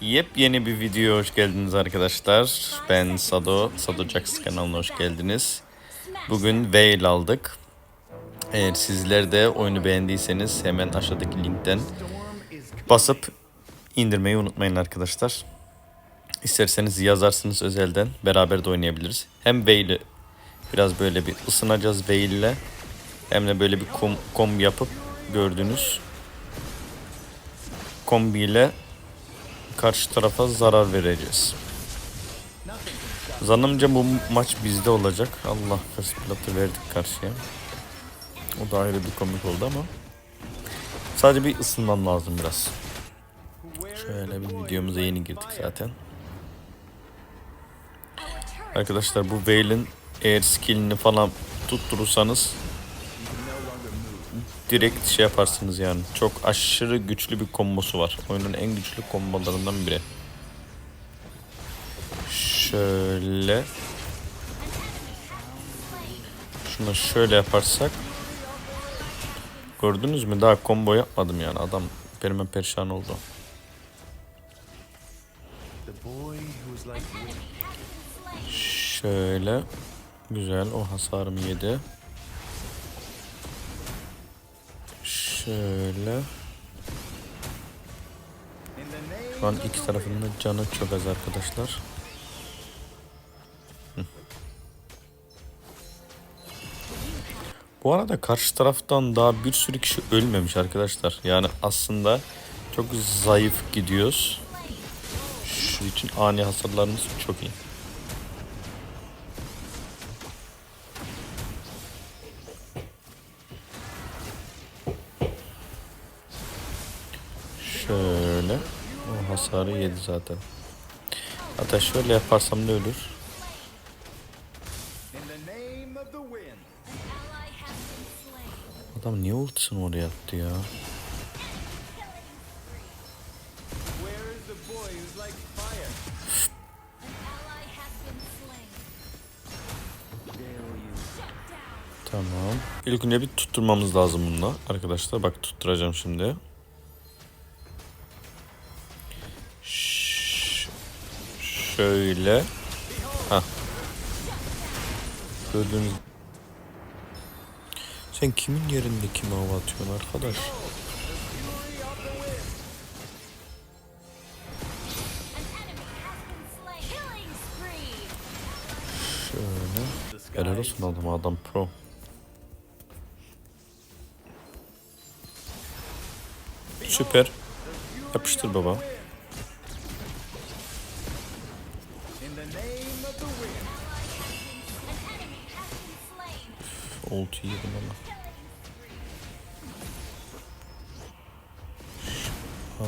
Yepyeni bir videoya hoş geldiniz arkadaşlar. Ben Sado, Sado Jax kanalına hoş geldiniz. Bugün Veil aldık. Eğer sizler de oyunu beğendiyseniz hemen aşağıdaki linkten basıp indirmeyi unutmayın arkadaşlar. İsterseniz yazarsınız özelden beraber de oynayabiliriz. Hem Veil'i biraz böyle bir ısınacağız Veil'le hem de böyle bir kom, kom yapıp gördüğünüz kombiyle karşı tarafa zarar vereceğiz. Zannımca bu maç bizde olacak. Allah first verdik karşıya. O da ayrı bir komik oldu ama. Sadece bir ısınmam lazım biraz. Şöyle bir videomuza yeni girdik zaten. Arkadaşlar bu Veil'in eğer skillini falan tutturursanız direkt şey yaparsınız yani. Çok aşırı güçlü bir kombosu var. Oyunun en güçlü kombolarından biri. Şöyle. Şunu şöyle yaparsak. Gördünüz mü? Daha combo yapmadım yani. Adam perime perişan oldu. Şöyle. Güzel. O hasarımı yedi. Şöyle. Şu an iki tarafının da canı çok az arkadaşlar. Bu arada karşı taraftan daha bir sürü kişi ölmemiş arkadaşlar. Yani aslında çok zayıf gidiyoruz. Şu için ani hasarlarımız çok iyi. Hasarı yedi zaten. Hatta şöyle yaparsam ne ölür? Adam niye ultisini oraya attı ya? Tamam. İlk önce bir tutturmamız lazım bununla. Arkadaşlar bak tutturacağım şimdi. Şöyle. Ha. Gördüğünüz Sen kimin yerinde kime hava atıyorsun arkadaş? Helal olsun adam adam pro. Süper. Yapıştır baba. Oltu yedim ama.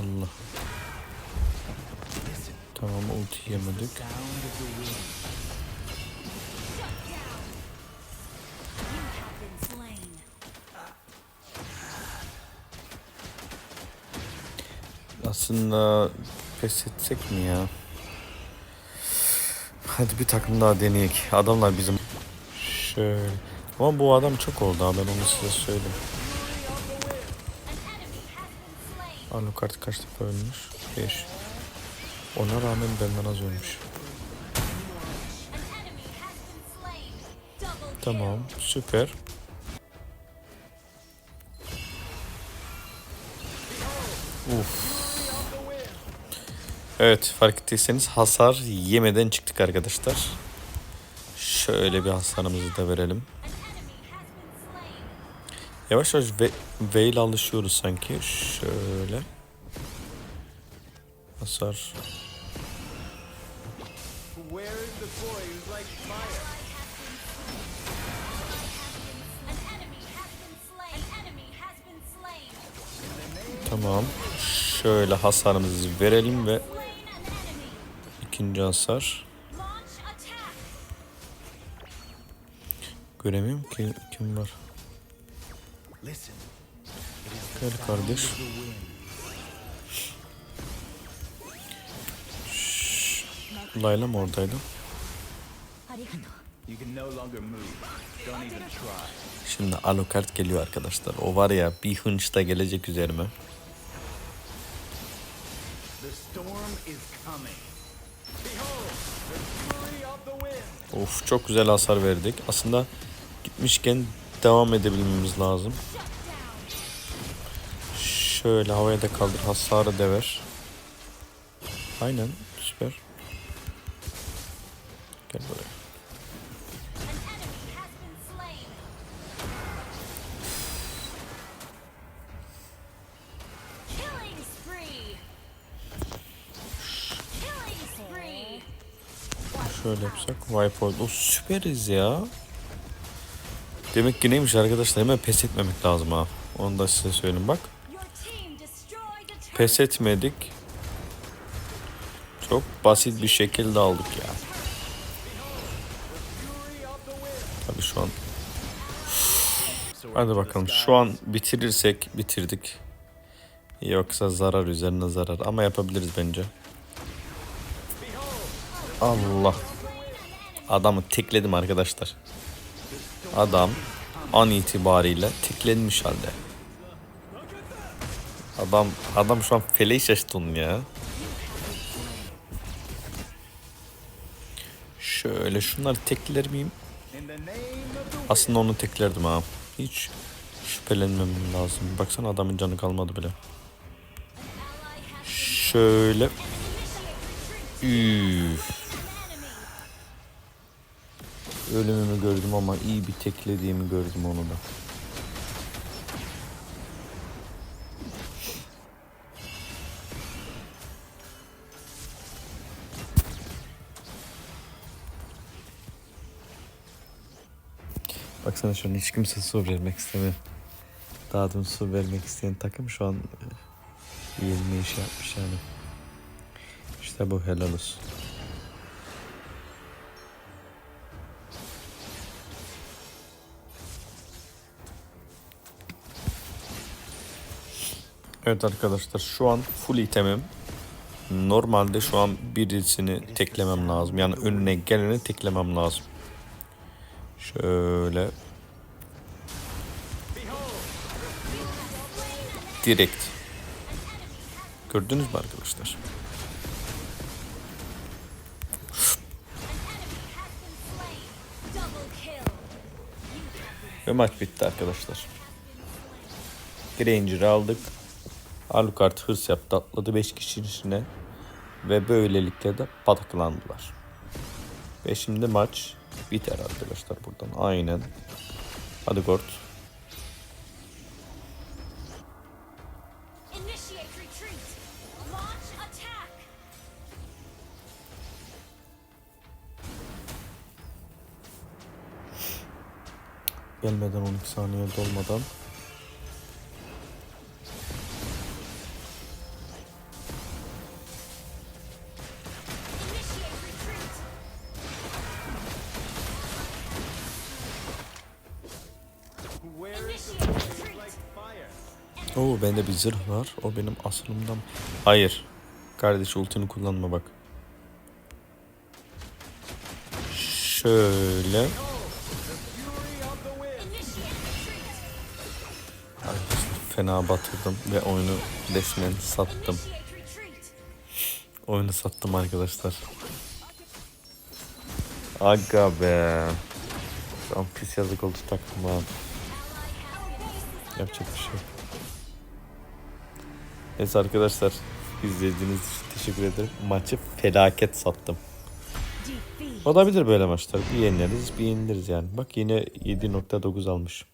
Allah. Tamam ulti yemedik. Aslında pes etsek mi ya? Hadi bir takım daha deneyek. Adamlar bizim şöyle. Ama bu adam çok oldu ha ben onu size söyleyeyim. Alucard kaç defa ölmüş? 5. Ona rağmen benden az ölmüş. Tamam süper. Uf. Evet fark ettiyseniz hasar yemeden çıktık arkadaşlar. Şöyle bir hasarımızı da verelim. Yavaş yavaş ve Veil alışıyoruz sanki. Şöyle. Hasar. Tamam. Şöyle hasarımızı verelim ve ikinci hasar. Göremiyorum ki kim var. Gel kardeş. Şşş. Layla mı oradaydı? Şimdi Alucard geliyor arkadaşlar. O var ya bir hınçta gelecek üzerime. Of çok güzel hasar verdik. Aslında gitmişken devam edebilmemiz lazım. Şöyle havaya da kaldır hasarı da ver. Aynen süper. Gel buraya. Şöyle yapsak wipe out. O süperiz ya. Demek ki neymiş arkadaşlar hemen pes etmemek lazım ha. Onu da size söyleyeyim bak. Pes etmedik. Çok basit bir şekilde aldık ya. Tabii şu an. Hadi bakalım şu an bitirirsek bitirdik. Yoksa zarar üzerine zarar ama yapabiliriz bence. Allah. Adamı tekledim arkadaşlar. Adam an itibariyle teklenmiş halde. Adam adam şu an feleği şaştı onun ya. Şöyle şunları tekler miyim? Aslında onu teklerdim ha. Hiç şüphelenmem lazım. Baksana adamın canı kalmadı bile. Şöyle. Üf. Ölümümü gördüm ama iyi bir teklediğimi gördüm onu da. Baksana şu an hiç kimse su vermek istemiyor. Daha dün su vermek isteyen takım şu an yenilme işi yapmış yani. İşte bu helal olsun. Evet arkadaşlar şu an full itemim. Normalde şu an birisini teklemem lazım. Yani önüne geleni teklemem lazım. Şöyle. Direkt. Gördünüz mü arkadaşlar? Ve maç bitti arkadaşlar. Granger'ı aldık. Alucard hırs yaptı atladı 5 kişinin içine. Ve böylelikle de pataklandılar. Ve şimdi maç biter arkadaşlar buradan. Aynen. Hadi Gort. Gelmeden 12 saniye dolmadan. Oo bende bir zırh var. O benim asılımdan. Hayır. Kardeş ultini kullanma bak. Şöyle. Fena batırdım ve oyunu resmen sattım. Oyunu sattım arkadaşlar. Aga be. An pis yazık oldu takıma. Yapacak bir şey yok. Neyse arkadaşlar. izlediğiniz için teşekkür ederim. Maçı felaket sattım. Olabilir böyle maçlar. Bir yeniliriz bir yeniliriz yani. Bak yine 7.9 almış.